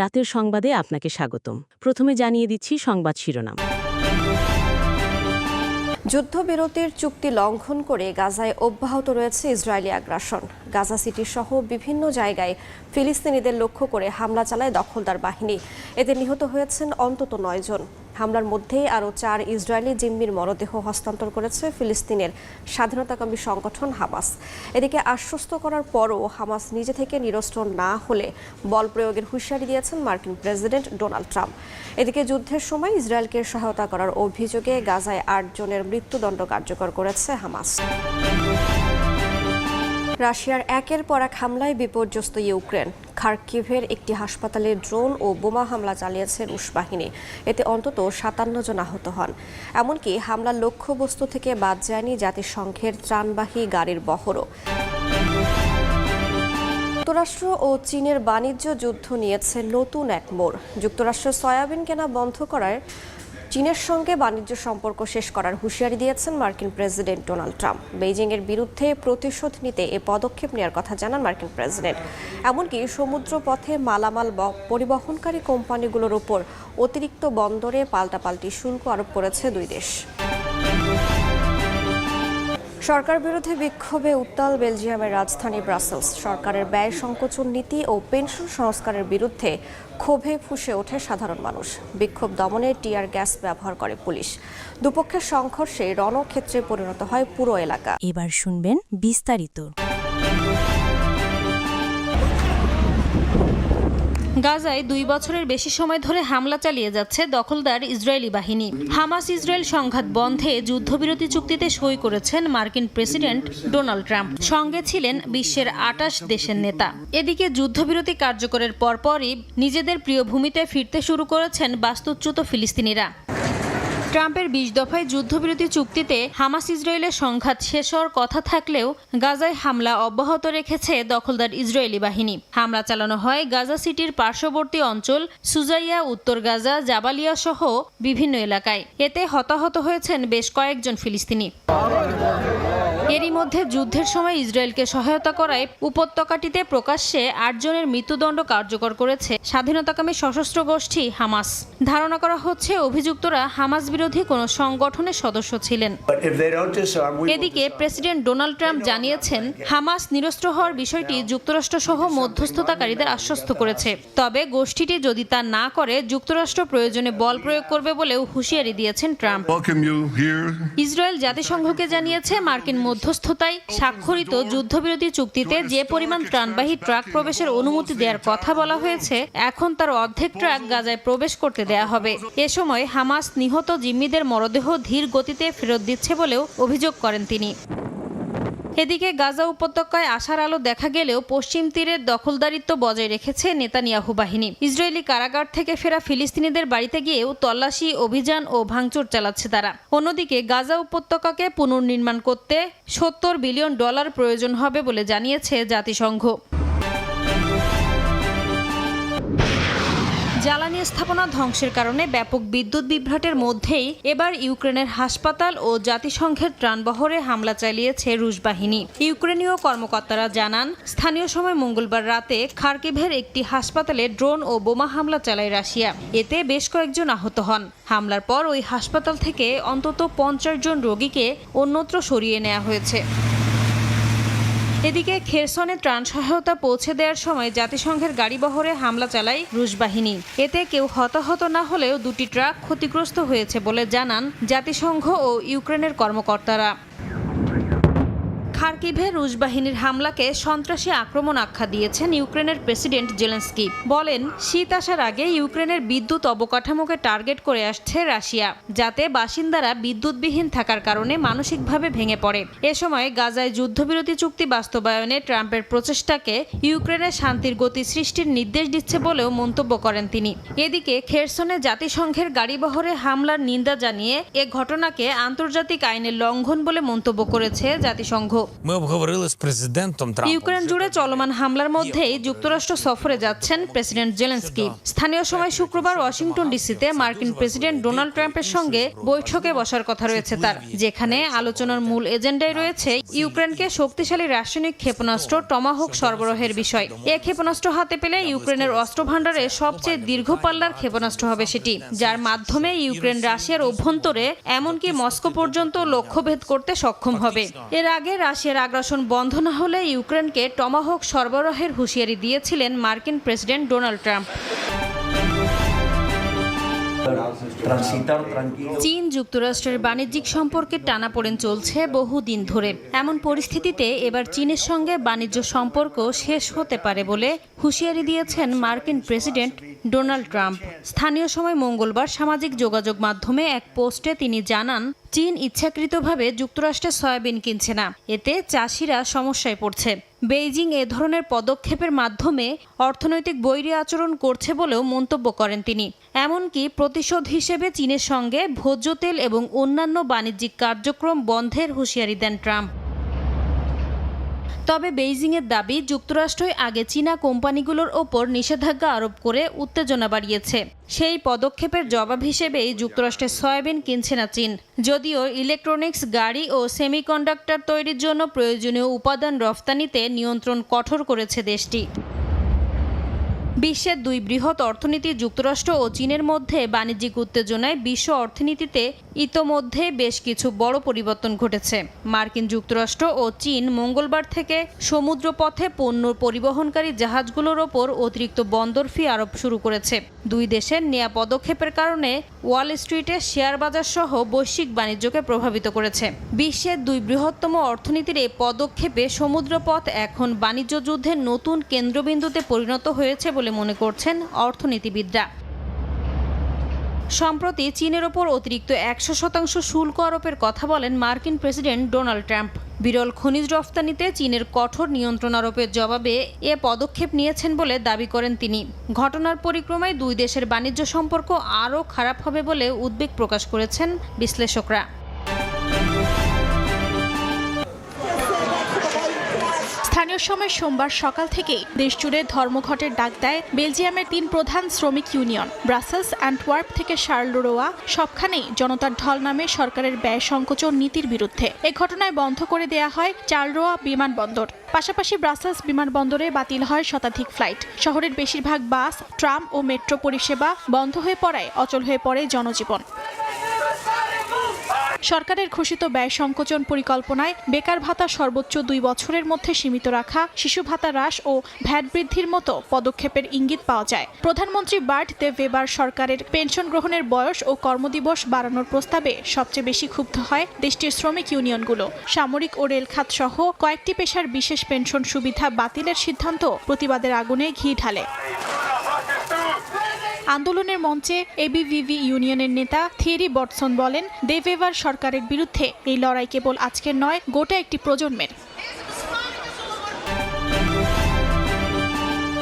রাতের সংবাদে আপনাকে স্বাগতম। প্রথমে জানিয়ে দিচ্ছি সংবাদ শিরোনাম। যুদ্ধবিরতির চুক্তি লঙ্ঘন করে গাজায় অব্যাহত রয়েছে ইসরায়েলি আগ্রাসন। গাজা সিটি সহ বিভিন্ন জায়গায় ফিলিস্তিনিদের লক্ষ্য করে হামলা চালায় দখলদার বাহিনী। এতে নিহত হয়েছেন অন্তত নয় জন হামলার মধ্যেই আরও চার ইসরায়েলি জিম্মির মরদেহ হস্তান্তর করেছে ফিলিস্তিনের স্বাধীনতাকামী সংগঠন হামাস। এদিকে আশ্বস্ত করার পরও হামাস নিজে থেকে নিরস্ত্র না হলে বল প্রয়োগের হুঁশিয়ারি দিয়েছেন মার্কিন প্রেসিডেন্ট ডোনাল্ড ট্রাম্প। এদিকে যুদ্ধের সময় ইসরায়েলকে সহায়তা করার অভিযোগে গাজায় আটজনের মৃত্যুদণ্ড কার্যকর করেছে হামাস। রাশিয়ার একের পর এক হামলায় বিপর্যস্ত ইউক্রেন। খার্কিভের একটি হাসপাতালে ড্রোন ও বোমা হামলা চালিয়েছে রুশ বাহিনী। এতে অন্তত সাতান্ন জন আহত হন। এমনকি হামলার লক্ষ্যবস্তু থেকে বাদ যায়নি জাতিসংঘের ত্রাণবাহী গাড়ির বহরও। যুক্তরাষ্ট্র ও চীনের বাণিজ্য যুদ্ধ নিয়েছে নতুন এক মোড়। যুক্তরাষ্ট্র সয়াবিন কেনা বন্ধ করার চীনের সঙ্গে বাণিজ্য সম্পর্ক শেষ করার হুঁশিয়ারি দিয়েছেন মার্কিন প্রেসিডেন্ট ডোনাল্ড ট্রাম্প। বেইজিংয়ের বিরুদ্ধে প্রতিশোধ নিতে এ পদক্ষেপ নেওয়ার কথা জানান মার্কিন প্রেসিডেন্ট। এমনকি সমুদ্র পথে মালামাল পরিবহনকারী কোম্পানিগুলোর ওপর অতিরিক্ত বন্দরে পাল্টাপাল্টি শুল্ক আরোপ করেছে দুই দেশ। সরকার বিরোধী বিক্ষোভে উত্তাল বেলজিয়ামের রাজধানী ব্রাসেলস। সরকারের ব্যয় সংকোচন নীতি ও পেনশন সংস্কারের বিরুদ্ধে ক্ষোভে ফুসে ওঠে সাধারণ মানুষ। বিক্ষোভ দমনে টিয়ার গ্যাস ব্যবহার করে পুলিশ। দুপক্ষের সংঘর্ষে রণক্ষেত্রে পরিণত হয় পুরো এলাকা। এবার শুনবেন বিস্তারিত। গাজায় দুই বছরের বেশি সময় ধরে হামলা চালিয়ে যাচ্ছে দখলদার ইসরায়েলি বাহিনী। হামাস ইসরায়েল সংঘাত বন্ধে যুদ্ধবিরতি চুক্তিতে সই করেছেন মার্কিন প্রেসিডেন্ট ডোনাল্ড ট্রাম্প। সঙ্গে ছিলেন বিশ্বের আটাশ দেশের নেতা। এদিকে যুদ্ধবিরতি কার্যকরের পরপরই নিজেদের প্রিয় ভূমিতে ফিরতে শুরু করেছেন বাস্তুচ্যুত ফিলিস্তিনিরা। ট্রাম্পের বিশ দফায় যুদ্ধবিরতি চুক্তিতে হামাস ইসরায়েলের সংঘাত শেষ হওয়ার কথা থাকলেও গাজায় হামলা অব্যাহত রেখেছে দখলদার ইসরায়েলি বাহিনী। হামলা চালানো হয় গাজা সিটির পার্শ্ববর্তী অঞ্চল সুজাইয়া, উত্তর গাজা, জাবালিয়া সহ বিভিন্ন এলাকায়। এতে হতাহত হয়েছেন বেশ কয়েকজন ফিলিস্তিনি। এরই মধ্যে যুদ্ধের সময় ইসরায়েলকে সহায়তা করায় উপত্যকাটিতে প্রকাশ্যে আটজনের মৃত্যুদণ্ড কার্যকর করেছে স্বাধীনতাকামী সশস্ত্র গোষ্ঠী হামাস। ধারণা করা হচ্ছে অভিযুক্তরা হামাস বিরোধী কোনো সংগঠনের সদস্য ছিলেন। এদিকে প্রেসিডেন্ট ডোনাল্ড ট্রাম্প জানিয়েছেন হামাস নিরস্ত্র হওয়ার বিষয়টি যুক্তরাষ্ট্র সহ মধ্যস্থতাকারীদের আশ্বস্ত করেছে। তবে গোষ্ঠীটি যদি তা না করে যুক্তরাষ্ট্র প্রয়োজনে বল প্রয়োগ করবে বলেও হুঁশিয়ারি দিয়েছেন ট্রাম্প। ইসরায়েল জাতিসংঘকে জানিয়েছে মার্কিন মধ্যস্থতায় স্বাক্ষরিত যুদ্ধবিরতি চুক্তিতে যে পরিমাণ ত্রাণবাহী ট্রাক প্রবেশের অনুমতি দেওয়ার কথা বলা হয়েছে এখন তার অর্ধেক ট্রাক গাজায় প্রবেশ করতে দেয়া হবে। এ সময় হামাস নিহত জিম্মিদের মরদেহ ধীর গতিতে ফেরত দিচ্ছে বলেও অভিযোগ করেন তিনি। এদিকে গাজা উপত্যকায় আশার আলো দেখা গেলেও পশ্চিম তীরের দখলদারিত্ব বজায় রেখেছে নেতানিয়াহু বাহিনী। ইসরায়েলি কারাগার থেকে ফেরা ফিলিস্তিনিদের বাড়িতে গিয়েও তল্লাশি, অভিযান ও ভাঙচুর চালাচ্ছে তারা। অন্যদিকে গাজা উপত্যকাকে পুনর্নির্মাণ করতে সত্তর বিলিয়ন ডলার প্রয়োজন হবে বলে জানিয়েছে জাতিসংঘ। জ্বালানি স্থাপনা ধ্বংসের কারণে ব্যাপক বিদ্যুৎ বিভ্রাটের মধ্যেই এবার ইউক্রেনের হাসপাতাল ও জাতিসংঘের ত্রাণবহরে হামলা চালিয়েছে রুশ বাহিনী। ইউক্রেনীয় কর্মকর্তারা জানান, স্থানীয় সময় মঙ্গলবার রাতে খার্কিভের একটি হাসপাতালে ড্রোন ও বোমা হামলা চালায় রাশিয়া। এতে বেশ কয়েকজন আহত হন। হামলার পর ওই হাসপাতাল থেকে অন্তত পঞ্চাশ জন রোগীকে অন্যত্র সরিয়ে নেওয়া হয়েছে। এদিকে খেরসনে ত্রাণ সহায়তা পৌঁছে দেওয়ার সময় জাতিসংঘের গাড়িবহরে হামলা চালায় রুশ বাহিনী। এতে কেউ হতাহত না হলেও দুটি ট্রাক ক্ষতিগ্রস্ত হয়েছে বলে জানান জাতিসংঘ ও ইউক্রেনের কর্মকর্তারা। খার্কিভে রুশ বাহিনীর হামলাকে সন্ত্রাসী আক্রমণ আখ্যা দিয়েছেন ইউক্রেনের প্রেসিডেন্ট জেলেন্সকি। বলেন, শীত আসার আগে ইউক্রেনের বিদ্যুৎ অবকাঠামোকে টার্গেট করে আসছে রাশিয়া, যাতে বাসিন্দারা বিদ্যুৎবিহীন থাকার কারণে মানসিকভাবে ভেঙে পড়ে। এ সময় গাজায় যুদ্ধবিরতি চুক্তি বাস্তবায়নে ট্রাম্পের প্রচেষ্টাকে ইউক্রেনের শান্তির গতি সৃষ্টির নির্দেশ দিচ্ছে বলেও মন্তব্য করেন তিনি। এদিকে খেরসনে জাতিসংঘের গাড়িবহরে হামলার নিন্দা জানিয়ে এ ঘটনাকে আন্তর্জাতিক আইনের লঙ্ঘন বলে মন্তব্য করেছে জাতিসংঘ। Ми обговорили з президентом Трампом. ইউক্রেন জুড়ে চলমান হামলার মধ্যেই যুক্তরাষ্ট্র সফরে যাচ্ছেন প্রেসিডেন্ট জেলেন্সকি স্থানীয় সময় শুক্রবার ওয়াশিংটন ডিসিতে মার্কিন প্রেসিডেন্ট ডোনাল্ড ট্রাম্পের সঙ্গে বৈঠকে বসার কথা রয়েছে তার যেখানে আলোচনার মূল এজেন্ডায় রয়েছে ইউক্রেনকে শক্তিশালী রাসায়নিক ক্ষেপণাস্ত্র টমাহক সরবরাহের বিষয় এ ক্ষেপণাস্ত্র হাতে পেলে ইউক্রেনের অস্ত্র ভাণ্ডারে সবচেয়ে দীর্ঘ পাল্লার ক্ষেপণাস্ত্র হবে সেটি যার মাধ্যমে ইউক্রেন রাশিয়ার অভ্যন্তরে এমনকি মস্কো পর্যন্ত লক্ষ্যভেদ করতে সক্ষম হবে এর আগে রাশিয়ার আগ্রাসন বন্ধ না হলে ইউক্রেনকে টমাহক সরবরাহের হুঁশিয়ারি দিয়েছিলেন মার্কিন প্রেসিডেন্ট ডোনাল্ড ট্রাম্প। চীন যুক্তরাষ্ট্রের বাণিজ্যিক সম্পর্কে টানাপোড়েন চলছে বহুদিন ধরে। এমন পরিস্থিতিতে এবার চীনের সঙ্গে বাণিজ্য সম্পর্ক শেষ হতে পারে বলে হুঁশিয়ারি দিয়েছেন মার্কিন প্রেসিডেন্ট ডোনাল্ড ট্রাম্প। স্থানীয় সময় মঙ্গলবার সামাজিক যোগাযোগ মাধ্যমে এক পোস্টে তিনি জানান, চীন ইচ্ছাকৃতভাবে যুক্তরাষ্ট্রের সয়াবিন কিনছে না। এতে চাষিরা সমস্যায় পড়ছে। বেইজিং এ ধরনের পদক্ষেপের মাধ্যমে অর্থনৈতিক বৈরী আচরণ করছে বলেও মন্তব্য করেন তিনি। এমনকি প্রতিশোধ হিসেবে চীনের সঙ্গে ভোজ্য তেল এবং অন্যান্য বাণিজ্যিক কার্যক্রম বন্ধের হুঁশিয়ারি দেন ট্রাম্প। তবে বেইজিংয়ের দাবি, যুক্তরাষ্ট্রই আগে চীনা কোম্পানিগুলোর ওপর নিষেধাজ্ঞা আরোপ করে উত্তেজনা বাড়িয়েছে। সেই পদক্ষেপের জবাব হিসেবেই যুক্তরাষ্ট্রের সয়াবিন কিনছে না চীন। যদিও ইলেকট্রনিক্স, গাড়ি ও সেমিকন্ডাক্টর তৈরির জন্য প্রয়োজনীয় উপাদান রফতানিতে নিয়ন্ত্রণ কঠোর করেছে দেশটি। বিশ্বের দুই বৃহৎ অর্থনীতি যুক্তরাষ্ট্র ও চীনের মধ্যে বাণিজ্যিক উত্তেজনায় বিশ্ব অর্থনীতিতে ইতোমধ্যে বেশ কিছু বড় পরিবর্তন ঘটেছে। মার্কিন যুক্তরাষ্ট্র ও চীন মঙ্গলবার থেকে সমুদ্রপথে পণ্য পরিবহনকারী জাহাজগুলোর ওপর অতিরিক্ত বন্দর ফি আরোপ শুরু করেছে। দুই দেশের নেয়া পদক্ষেপের কারণে ওয়াল স্ট্রিটে শেয়ার বাজার সহ বৈশ্বিক বাণিজ্যকে প্রভাবিত করেছে। বিশ্বের দুই বৃহত্তম অর্থনীতির এই পদক্ষেপে সমুদ্রপথ এখন বাণিজ্য যুদ্ধের নতুন কেন্দ্রবিন্দুতে পরিণত হয়েছে বলে মনে করছেন অর্থনীতিবিদরা। সম্প্রতি চীনের ওপর অতিরিক্ত একশো শতাংশ শুল্ক আরোপের কথা বলেন মার্কিন প্রেসিডেন্ট ডোনাল্ড ট্রাম্প। বিরল খনিজ রফতানিতে চীনের কঠোর নিয়ন্ত্রণ আরোপের জবাবে এ পদক্ষেপ নিয়েছেন বলে দাবি করেন তিনি। ঘটনার পরিক্রমায় দুই দেশের বাণিজ্য সম্পর্ক আরও খারাপ হবে বলে উদ্বেগ প্রকাশ করেছেন বিশ্লেষকরা। স্থানীয় সময় সোমবার সকাল থেকেই দেশজুড়ে ধর্মঘটের ডাক দেয় বেলজিয়ামের তিন প্রধান শ্রমিক ইউনিয়ন, ব্রাসেলস, অ্যান্টওয়ার্প থেকে শার্লোরোয়া, সবখানেই জনতার ঢল নামে সরকারের ব্যয় সংকোচন নীতির বিরুদ্ধে। এ ঘটনায় বন্ধ করে দেয়া হয় চার্লোয়া বিমানবন্দর। পাশাপাশি ব্রাসেলস বিমানবন্দরে বাতিল হয় শতাধিক ফ্লাইট। শহরের বেশিরভাগ বাস, ট্রাম ও মেট্রো পরিষেবা বন্ধ হয়ে পড়ায় অচল হয়ে পড়ে জনজীবন। সরকারের ঘোষিত ব্যয় সংকোচন পরিকল্পনায় বেকার ভাতা সর্বোচ্চ দুই বছরের মধ্যে সীমিত রাখা, শিশু ভাতা হ্রাস ও ভ্যাট বৃদ্ধির মতো পদক্ষেপের ইঙ্গিত পাওয়া যায়। প্রধানমন্ত্রী বার্ট দে ভেবার সরকারের পেনশন গ্রহণের বয়স ও কর্মদিবস বাড়ানোর প্রস্তাবে সবচেয়ে বেশি ক্ষুব্ধ হয় দেশটির শ্রমিক ইউনিয়নগুলো। সামরিক ও রেলখাত সহ কয়েকটি পেশার বিশেষ পেনশন সুবিধা বাতিলের সিদ্ধান্ত প্রতিবাদের আগুনে ঘি ঢালে। আন্দোলনের মঞ্চে এবিভিভি ইউনিয়নের নেতা থিয়েরি বটসন বলেন দেবেভার সরকারের বিরুদ্ধে এই লড়াই কেবল আজকের নয়, গোটা একটি প্রজন্মের।